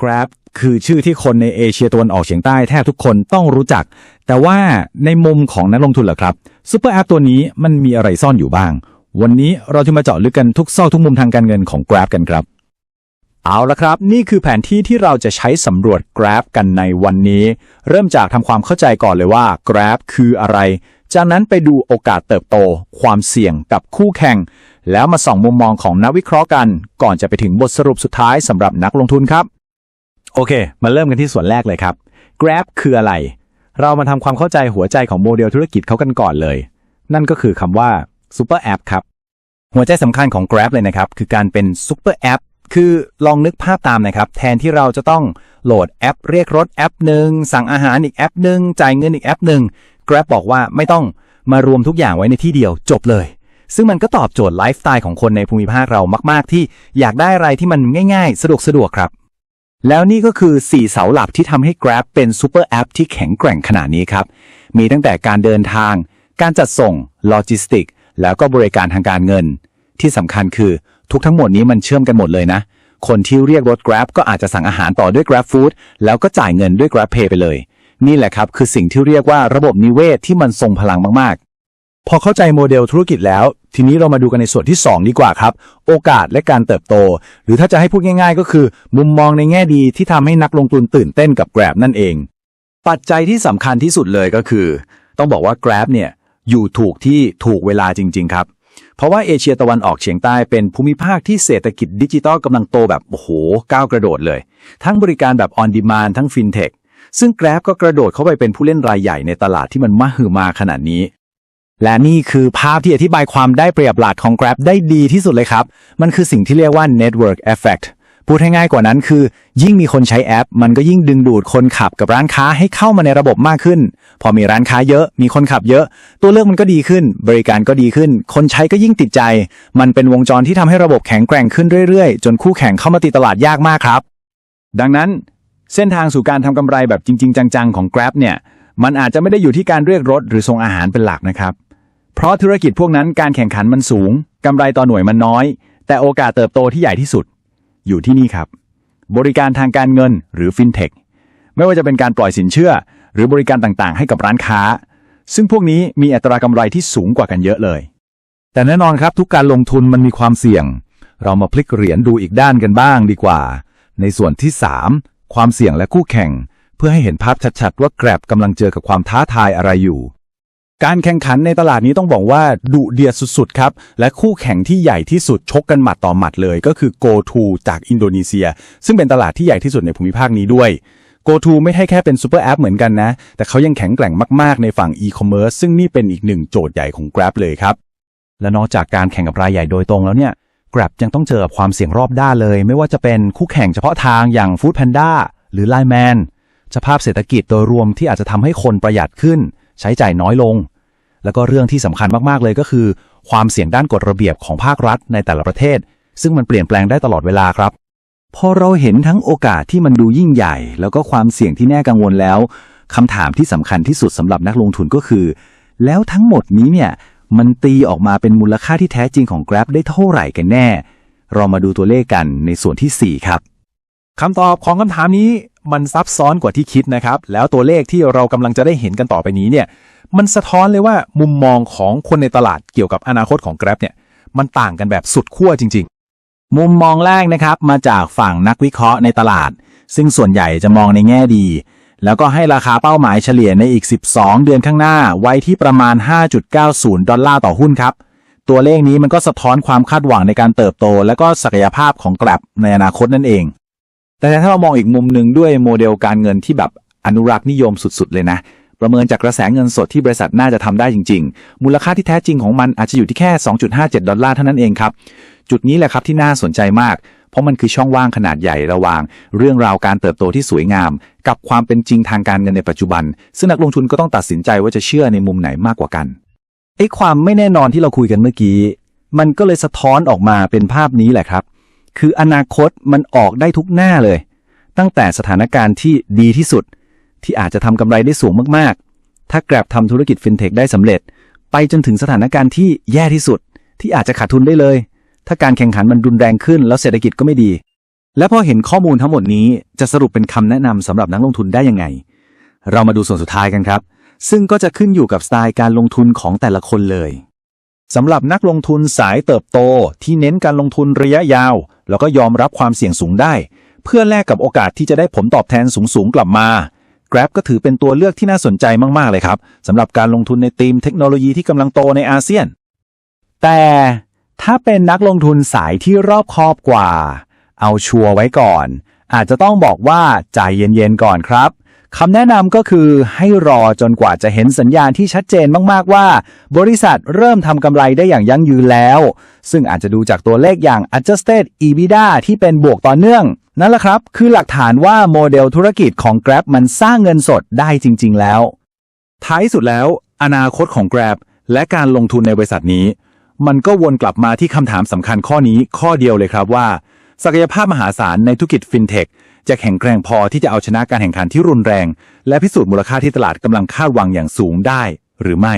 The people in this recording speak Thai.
Grab คือชื่อที่คนในเอเชียตะวันออกเฉียงใต้แทบทุกคนต้องรู้จัก แต่ว่าในมุมของนักลงทุนเหรอครับซูเปอร์แอปตัวนี้มันมีอะไรซ่อนอยู่บ้าง วันนี้เราจะมาเจาะลึกกันทุกซอกทุกมุมทางการเงินของ Grab กันครับ เอาละครับ นี่คือแผนที่ที่เราจะใช้สำรวจ Grab กันในวันนี้ เริ่มจากทำความเข้าใจก่อนเลยว่า Grab คืออะไร จากนั้นไปดูโอกาสเติบโต ความเสี่ยงกับคู่แข่ง แล้วมาส่องมุมมองของนักวิเคราะห์กัน ก่อนจะไปถึงบทสรุปสุดท้ายสำหรับนักลงทุนครับ โอเค มาเริ่มกันที่ส่วนแรกเลยครับ Grab คืออะไร เรามาทำความเข้าใจหัวใจของโมเดลธุรกิจเขากันก่อนเลย นั่นก็คือคำว่า Super App ครับ หัวใจสำคัญของ Grab เลยนะครับ คือการเป็น Super App คือลองนึกภาพตามนะครับ แทนที่เราจะต้องโหลดแอป เรียกรถแอปหนึ่งสั่งอาหารอีกแอปหนึ่งจ่ายเงินอีกแอปหนึ่ง Grab บอกว่าไม่ต้องมารวมทุกอย่างไว้ในที่เดียวจบเลย ซึ่งมันก็ตอบโจทย์ไลฟ์สไตล์ของคนในภูมิภาคเรามาก ๆ ที่อยากได้อะไรที่มันง่าย ๆ สะดวกสะดวกครับ แล้วนี่ก็คือ 4 เสาหลักที่ทำให้ Grab เป็นซูเปอร์แอปที่แข็งแกร่งขนาดนี้ครับ มีตั้งแต่การเดินทาง การจัดส่ง โลจิสติก แล้วก็บริการทางการเงิน ที่สำคัญคือทุกทั้งหมดนี้มันเชื่อมกันหมดเลยนะ คนที่เรียกรถ Grab ก็อาจจะสั่งอาหารต่อด้วย Grab Food แล้วก็จ่ายเงินด้วย Grab Pay ไปเลย นี่แหละครับคือสิ่งที่เรียกว่าระบบนิเวศที่มันทรงพลังมาก พอเข้าใจโมเดลธุรกิจแล้ว ทีนี้เรามาดูกันในส่วนที่ 2 ดีกว่าครับ โอกาสและการเติบโต หรือถ้าจะให้พูดง่าย ๆ ก็คือ มุมมองในแง่ดีที่ทำให้นักลงทุนตื่นเต้นกับ Grab นั่นเอง ปัจจัยที่สำคัญที่สุดเลยก็คือ ต้องบอกว่า Grab เนี่ยอยู่ถูกที่ถูกเวลาจริง ๆ ครับ เพราะว่าเอเชียตะวันออกเฉียงใต้เป็นภูมิภาคที่เศรษฐกิจดิจิตอลกำลังโตแบบโอ้โหก้าวกระโดดเลย ทั้งบริการแบบ on demand ทั้ง fintech ซึ่ง Grab ก็กระโดดเข้าไปเป็นผู้เล่นรายใหญ่ในตลาดที่มันมหึมาขนาดนี้ และนี่คือภาพที่อธิบายความได้เปรียบหลักของ Grab ได้ดีที่สุดเลยครับ มันคือสิ่งที่เรียกว่า network effect พูดให้ง่ายกว่านั้นคือ ยิ่งมีคนใช้แอป มันก็ยิ่งดึงดูดคนขับกับร้านค้าให้เข้ามาในระบบมากขึ้น พอมีร้านค้าเยอะ มีคนขับเยอะ ตัวเลือกมันก็ดีขึ้น บริการก็ดีขึ้น คนใช้ก็ยิ่งติดใจ มันเป็นวงจรที่ทำให้ระบบแข็งแกร่งขึ้นเรื่อยๆ จนคู่แข่งเข้ามาตีตลาดยากมากครับ ดังนั้นเส้นทางสู่การทำกำไรแบบจริง ๆ จังๆของ Grab เนี่ยมันอาจจะไม่ได้อยู่ที่การเรียกรถหรือส่งอาหารเป็นหลักนะครับ เพราะธุรกิจพวกนั้นการแข่งขันมันสูงกำไรต่อหน่วยมันน้อย แต่โอกาสเติบโตที่ใหญ่ที่สุด อยู่ที่นี่ครับ บริการทางการเงินหรือ FinTech ไม่ว่าจะเป็นการปล่อยสินเชื่อ หรือบริการต่างๆ ให้กับร้านค้า ซึ่งพวกนี้มีอัตรากำไรที่สูงกว่ากันเยอะเลย แต่แน่นอนครับทุกการลงทุนมันมีความเสี่ยง เรามาพลิกเหรียญดูอีกด้านกันบ้างดีกว่า ในส่วนที่ 3 ความเสี่ยงและคู่แข่ง เพื่อให้เห็นภาพชัดๆว่าแกร็บกำลังเจอกับความท้าทายอะไรอยู่ การแข่งขันในตลาดนี้ต้องบอกว่าดุเดือดสุดๆครับ และคู่แข่งที่ใหญ่ที่สุดชกกันหมัดต่อหมัดเลย ก็คือ GoTo จากอินโดนีเซีย ซึ่งเป็นตลาดที่ใหญ่ที่สุดในภูมิภาคนี้ด้วย GoTo ไม่ใช่แค่เป็นซูเปอร์แอปเหมือนกันนะ แต่เขายังแข็งแกร่งมากๆในฝั่ง e-commerce ซึ่งนี่เป็นอีกหนึ่งโจทย์ใหญ่ของ Grab เลยครับ และนอกจากการแข่งกับรายใหญ่โดยตรงแล้วเนี่ย Grab ยังต้องเจอกับความเสี่ยงรอบด้านเลย ไม่ว่าจะเป็นคู่แข่งเฉพาะทางอย่าง Food Panda หรือ Line Man สภาพเศรษฐกิจโดยรวมที่อาจจะทำให้คนประหยัดขึ้น ใช้จ่ายน้อยลง แล้วก็เรื่องที่สำคัญมากๆเลยก็คือ ความเสี่ยงด้านกฎระเบียบของภาครัฐในแต่ละประเทศ ซึ่งมันเปลี่ยนแปลงได้ตลอดเวลาครับ พอเราเห็นทั้งโอกาสที่มันดูยิ่งใหญ่ แล้วก็ความเสี่ยงที่แน่กังวลแล้วคำถามที่สำคัญที่สุดสำหรับนักลงทุนก็คือ แล้วทั้งหมดนี้เนี่ยมันตีออกมาเป็นมูลค่าที่แท้จริงของ Grab ได้เท่าไหร่กันแน่ เรามาดูตัวเลขกันในส่วนที่ 4 ครับ คำตอบของคำถามนี้มันซับซ้อนกว่าที่คิดนะครับ แล้วตัวเลขที่เรากำลังจะได้เห็นกันต่อไปนี้เนี่ย มันสะท้อนเลยว่ามุมมองของคนในตลาดเกี่ยวกับอนาคตของ Grab เนี่ย มันต่างกันแบบสุดขั้วจริง ๆ มุมมองแรกนะครับ มาจากฝั่งนักวิเคราะห์ในตลาด ซึ่งส่วนใหญ่จะมองในแง่ดี แล้วก็ให้ราคาเป้าหมายเฉลี่ยในอีก 12 เดือนข้างหน้า ไว้ที่ประมาณ 5.90 ดอลลาร์ต่อหุ้นครับ ตัวเลขนี้มันก็สะท้อนความคาดหวังในการเติบโต และก็ศักยภาพของ Grab ในอนาคตนั่นเอง แต่ถ้าเรามองอีกมุมหนึ่งด้วยโมเดลการเงินที่แบบอนุรักษ์นิยมสุดๆ เลยนะ ประเมินจากกระแสเงินสดที่บริษัทน่าจะทำได้จริง ๆ มูลค่าที่แท้จริงของมันอาจจะอยู่ที่แค่ 2.57 ดอลลาร์เท่านั้นเองครับ จุดนี้แหละครับที่น่าสนใจมาก เพราะมันคือช่องว่างขนาดใหญ่ระหว่าง เรื่องราวการเติบโตที่สวยงาม กับความเป็นจริงทางการเงินในปัจจุบัน ซึ่งนักลงทุนก็ต้องตัดสินใจว่าจะเชื่อในมุมไหนมากกว่ากันไอ้ความไม่แน่นอนที่เราคุยกันเมื่อกี้ มันก็เลยสะท้อนออกมาเป็นภาพนี้แหละครับ คืออนาคตมันออกได้ทุกหน้าเลย ตั้งแต่สถานการณ์ที่ดีที่สุด ที่อาจจะทำกำไรได้สูงมากๆ ถ้าแกร็บทำธุรกิจฟินเทคได้สำเร็จ ไปจนถึงสถานการณ์ที่แย่ที่สุด ที่อาจจะขาดทุนได้เลย ถ้าการแข่งขันมันรุนแรงขึ้น แล้วเศรษฐกิจก็ไม่ดี และพอเห็นข้อมูลทั้งหมดนี้จะสรุปเป็นคำแนะนำสำหรับนักลงทุนได้ยังไง เรามาดูส่วนสุดท้ายกันครับ ซึ่งก็จะขึ้นอยู่กับสไตล์การลงทุนของแต่ละคนเลยสำหรับนักลงทุนสายเติบโตที่เน้นการลงทุนระยะยาว แล้วก็ยอมรับความเสี่ยงสูงได้ เพื่อแลกกับโอกาสที่จะได้ผลตอบแทนสูงๆกลับมา Grab ก็ถือเป็นตัวเลือกที่น่าสนใจมากๆเลยครับสำหรับการลงทุนในธีมเทคโนโลยีที่กำลังโตในอาเซียน แต่ถ้าเป็นนักลงทุนสายที่รอบคอบกว่า เอาชัวร์ไว้ก่อน อาจจะต้องบอกว่าใจเย็นๆก่อนครับ คำแนะนำก็คือให้รอจนกว่าจะเห็นสัญญาณที่ชัดเจนมาก ๆ ว่า บริษัทเริ่มทำกำไรได้อย่างยั่งยืนแล้ว ซึ่งอาจจะดูจากตัวเลขอย่าง adjusted EBITDA ที่เป็นบวกต่อเนื่อง นั่นแหละครับ คือหลักฐานว่าโมเดลธุรกิจของ Grab มันสร้างเงินสดได้จริง ๆ แล้ว ท้ายสุดแล้ว อนาคตของ Grab และการลงทุนในบริษัทนี้ มันก็วนกลับมาที่คำถามสำคัญข้อนี้ข้อเดียวเลยครับว่า ศักยภาพมหาศาลในธุรกิจฟินเทค จะแข็งแกร่งพอที่จะเอาชนะการแข่งขันที่รุนแรง และพิสูจน์มูลค่าที่ตลาดกำลังคาดหวังอย่างสูงได้หรือไม่